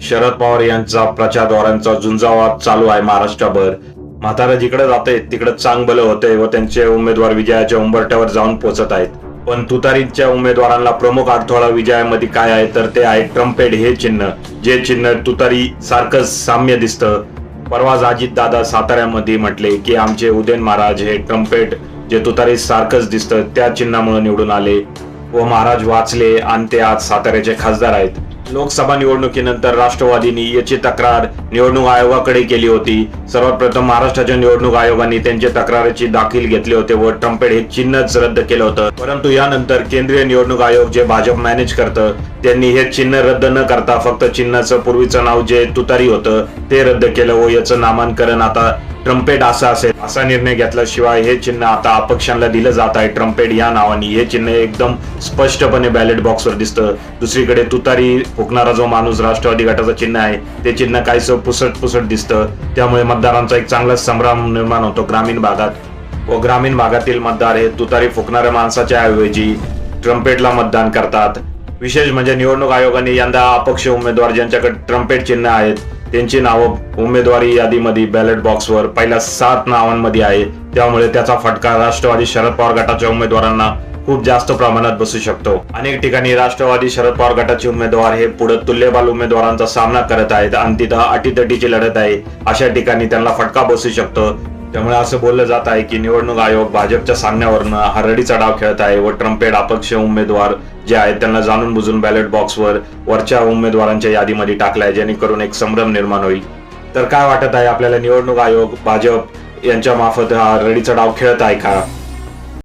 शरद पवार यांचा प्रचार दौऱ्यांचा चालू आहे महाराष्ट्रभर. म्हातारा जिकडे जाते तिकडे चांगलं होते व त्यांचे उमेदवार विजयाच्या उंबरट्यावर जाऊन पोचत आहेत. पण तुतारीच्या उमेदवारांना प्रमुख अडथळा विजयामध्ये काय आहे? तर ते आहे ट्रम्पेट हे चिन्ह. जे चिन्ह तुतारी सारखंच साम्य दिसतं. परवाच अजित दादा साताऱ्यामध्ये म्हटले की आमचे उदयन महाराज हे ट्रम्पेट जे तुतारी सारखंच दिसतं त्या चिन्हामुळे निवडून आले. व महाराज वाचले आणि ते आज साताऱ्याचे खासदार आहेत. लोकसभा निवडणुकीनंतर राष्ट्रवादीने याची तक्रार निवडणूक आयोगाकडे केली होती. सर्वात प्रथम महाराष्ट्राच्या निवडणूक आयोगाने त्यांच्या तक्रारीची दाखल घेतले होते व ट्रम्पेड हे चिन्हच रद्द केलं होतं. परंतु यानंतर केंद्रीय निवडणूक आयोग जे भाजप मॅनेज करतं त्यांनी हे चिन्ह रद्द न करता फक्त चिन्हाचं पूर्वीचं नाव जे तुतारी होतं ते रद्द केलं व याचं नामांकन आता ट्रम्पेट असं असेल असा निर्णय घेतल्याशिवाय हे चिन्ह आता अपक्षांना दिलं जात आहे. ट्रम्पेट या नावाने. हे चिन्ह एकदम स्पष्टपणे बॅलेट बॉक्सवर दिसतं. दुसरीकडे तुतारी फुकणारा जो माणूस राष्ट्रवादी गटाचं चिन्ह आहे ते चिन्ह काहीसं पुसट पुसट दिसतं. त्यामुळे मतदारांचा एक चांगला संभ्राम निर्माण होतो ग्रामीण भागात. व ग्रामीण भागातील मतदार हे तुतारी फुकणाऱ्या माणसाच्या ऐवजी ट्रम्पेटला मतदान करतात. विशेष म्हणजे निवडणूक आयोगाने यंदा अपक्ष उमेदवार ज्यांच्याकडे ट्रम्पेट चिन्ह आहेत त्यांची नावं उमेदवारी यादीमध्ये बॅलेट बॉक्सवर पहिल्या सात नावांमध्ये आहे. त्यामुळे त्याचा फटका राष्ट्रवादी शरद पवार गटाच्या उमेदवारांना खूप जास्त प्रमाणात बसू शकतो. अनेक ठिकाणी राष्ट्रवादी शरद पवार गटाचे उमेदवार हे पुढे तुल्यबाल उमेदवारांचा सामना करत आहेत. आणि तिथं अटीतटीची लढत आहे. अशा ठिकाणी त्यांना फटका बसू शकतो. त्यामुळे असं बोललं जात आहे की निवडणूक आयोग भाजपच्या सांगण्यावरनं हरडीचा डाव खेळत आहे व ट्रम्पेड अपक्ष उमेदवार जे आहेत त्यांना जाणून बुजून बॅलेट बॉक्सवर वरच्या उमेदवारांच्या यादीमध्ये टाकलाय जेणेकरून एक संभ्रम निर्माण होईल. तर काय वाटत आहे आपल्याला निवडणूक आयोग भाजप यांच्या मार्फत हा रडीचा डाव खेळत आहे का?